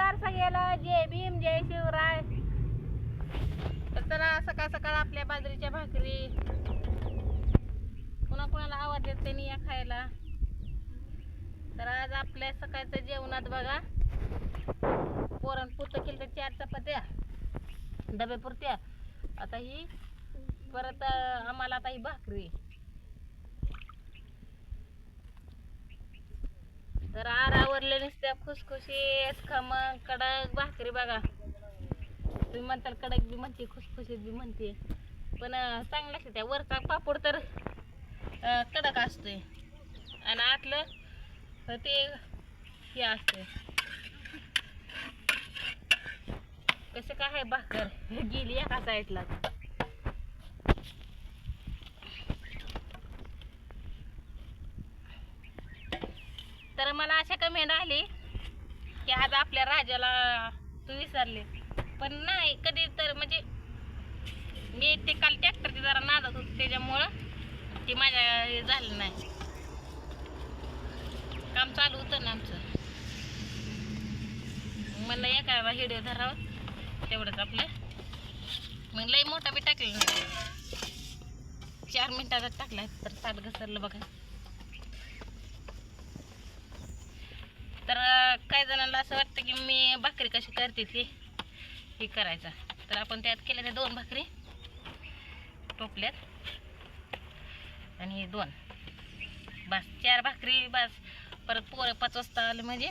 नमस्कार सगळ्याला. जय भीम जय शिवराय. तर चला सकाळ सकाळ आपल्या बाजरीच्या भाकरी. कुणा कुणाला आवडतात त्यांनी या खायला. तर आज आपल्या सकाळचं जेवणात बघा. पोरण पुरतं केलं तर चार चपात्या डबे पुरत्या. आता ही परत आम्हाला आता ही भाकरी. तर आर आवरले नुसत्या खुसखुशीत खमंग कडक भाकरी बघा. तुम्ही म्हणताल कडक बी म्हणते खुसखुशीत बी म्हणते. पण चांगलं असते त्या. वरचा पापड तर कडक असतोय. आणि आतलं तर ते हे असते कसं काय आहे भाकर? गेली एका साईडला तर मला अशा कमेंट आली की आज आपल्या राजाला तू विसरले. पण नाही कधी तर म्हणजे मी ते काल ट्रॅक्टरची जरा नादत होते त्याच्यामुळं ते माझ्या हे झालं नाही. काम चालू होतं ना आमचं. म्हणलं एका व्हिडिओ धरावं तेवढंच आपलं. मग लई मोठा बी टाकलं नाही. चार मिनटाचा टाकला तर सात घसरलं बघा. तर काही जणांना असं वाटतं की मी भाकरी कशी करते ती? हे करायचा. तर आपण त्यात केल्या त्या दोन भाकरी. टोपल्यात. आणि हे दोन. बस चार भाकरी बस. परत पोरं पाच वाजता आलं म्हणजे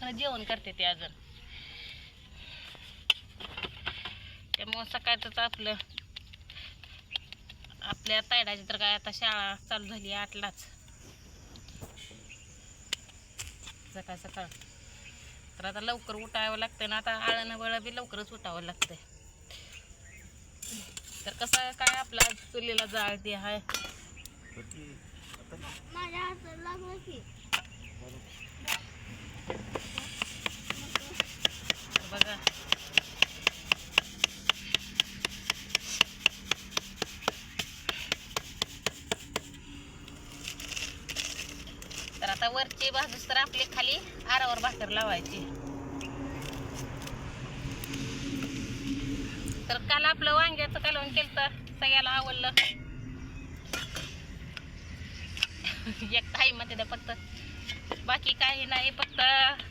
परत जेवण करते ते अजून. त्यामुळं सकाळचंच आपलं आपल्या तायडाची तर काय आता शाळा चालू झाली आठलाच. सकाळ सकाळ तर आता लवकर उठावं लागतं ना आता आळणं बळ बी लवकरच उठावं लागतंय. तर कसं काय आपला चुलीला जाळ ते तर बघा. आता वरची बाजूस तर आपली खाली आरावर भाकर लावायची. तर काल आपलं वांग्याचं कालवण केलं तर सगळ्याला आवडलं. एक काही म्हणते फक्त. बाकी काही नाही फक्त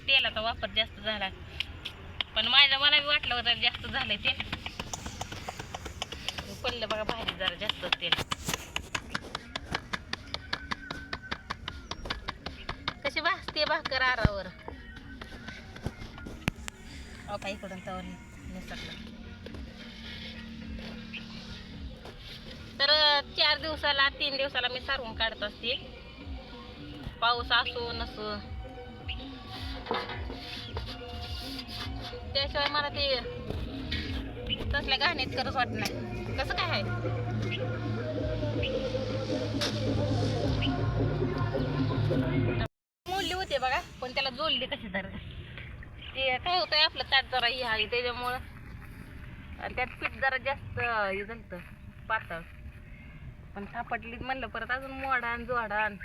तेलाचा वापर जास्त झाला. पण माझ्या मला बी वाटलं होतं जास्त झालंय तेल. पडलं बघा भाजी जरा जास्त तेल. भाजते भाकर आरावर अहो काही इकडून तवर तर चार दिवसाला तीन दिवसाला मी सारवून काढत असते. पाऊस असो नसो. त्याशिवाय मला ते तसल्या घाणीत करत वाटत नाही. कसं काय आहे? होते बघा पण त्याला जोडली कशी तर. ते काय होतंय आपलं ताट जरा हे आहे त्याच्यामुळं. आणि त्यात पीठ जरा जास्त हे झालं पातळ. पण थापटली म्हणलं परत अजून मोडान जोडान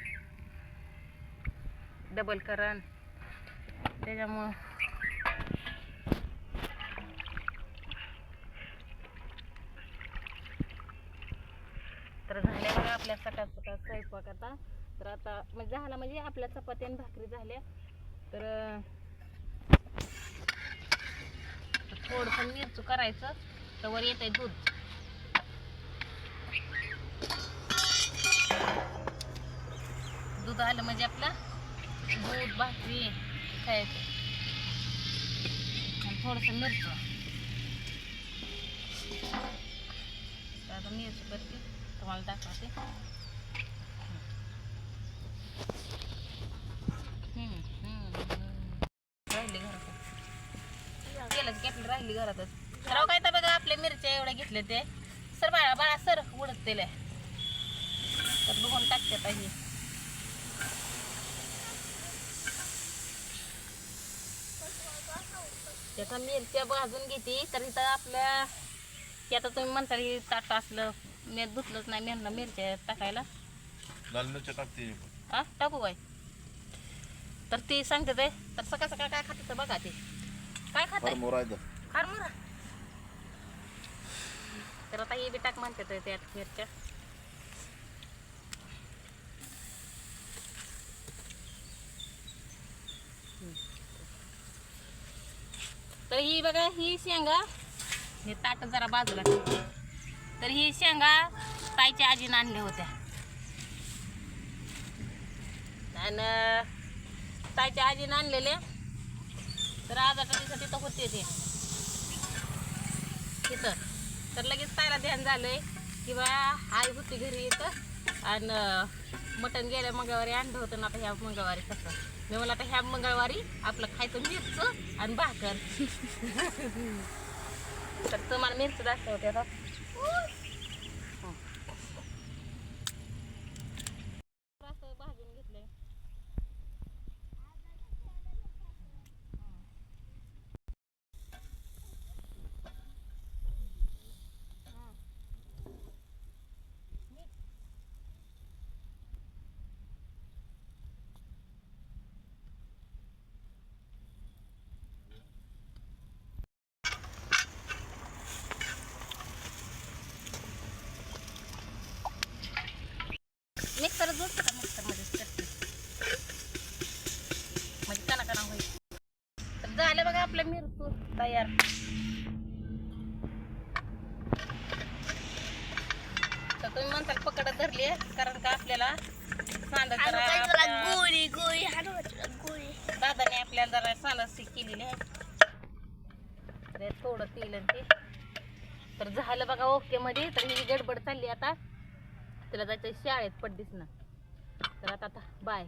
डबल करण त्याच्यामुळं. तर झाल्या बघा आपल्या सकाळ सकाळ स्वयंपाक आता. तर आता म्हणजे झाला म्हणजे आपल्या चपात्या आणि भाकरी झाल्या. तर थोडंसं मिरचू करायचं तर वर येतंय दूध. दूध आलं म्हणजे आपलं दूध भाकरी खायचं. आणि थोडंसं मिरचं. तर आता मिरची करते तुम्हाला दाखवते. घरातच. राव काय तर बघा आपल्या मिरच्या एवढ्या घेतल्या ते. सर बाळा बाळा सर उडत तेल तर बघून टाकते ही. त्याचा मिरच्या भाजून घेते तर इथं आपल्या की आता तुम्ही म्हणता हे ताट असलं मी धुतलंच नाही मी म्हणलं मिरच्या टाकायला. लाल मिरच्या टाकते. हा टाकू काय? तर ती सांगते ते. तर सकाळ सकाळ काय खाते बघा ते. काय खात फार मोरायचं तर आता हे बी टाक म्हणते त्यात मिरच्या. तर ही बघा ही शेंगा. हे ताट जरा बाजूला तर ही शेंगा ताईच्या आजीनं आणल्या होत्या. आणि ताईच्या आजीनं आणलेल्या. तर आज आता तिथं होते ते. तिथं तर लगेच पायला ध्यान झालंय की बा आई होती घरी येतं आणि मटण गेल्या मंगळवारी आणलं होतं ना आता ह्या मंगळवारी कसं मी मला आता ह्या मंगळवारी आपलं खायचं मिरच आणि भाकर. तर तुम्हाला मिरच दाखवते आता असं भाजून घेतलंय मिक्सर जोडतो का मिक्सरमध्ये चटणी म्हणजे कणा कणा होईल तर झालं बघा आपलं मिरचू तयार. तर तुम्ही म्हणताल पकडत धरली कारण का आपल्याला आणि जरा आपल्या- गोळी गोळी तुला गोळी. दादाने आपल्याला जरा सांडासी केलेली आहे. तर यात थोडं तेल आणि ते. तर झालं बघा ओके मध्ये तर ही गडबड चालली आता. तिला जायचं शाळेत पड्डीस ना तर आता आता बाय.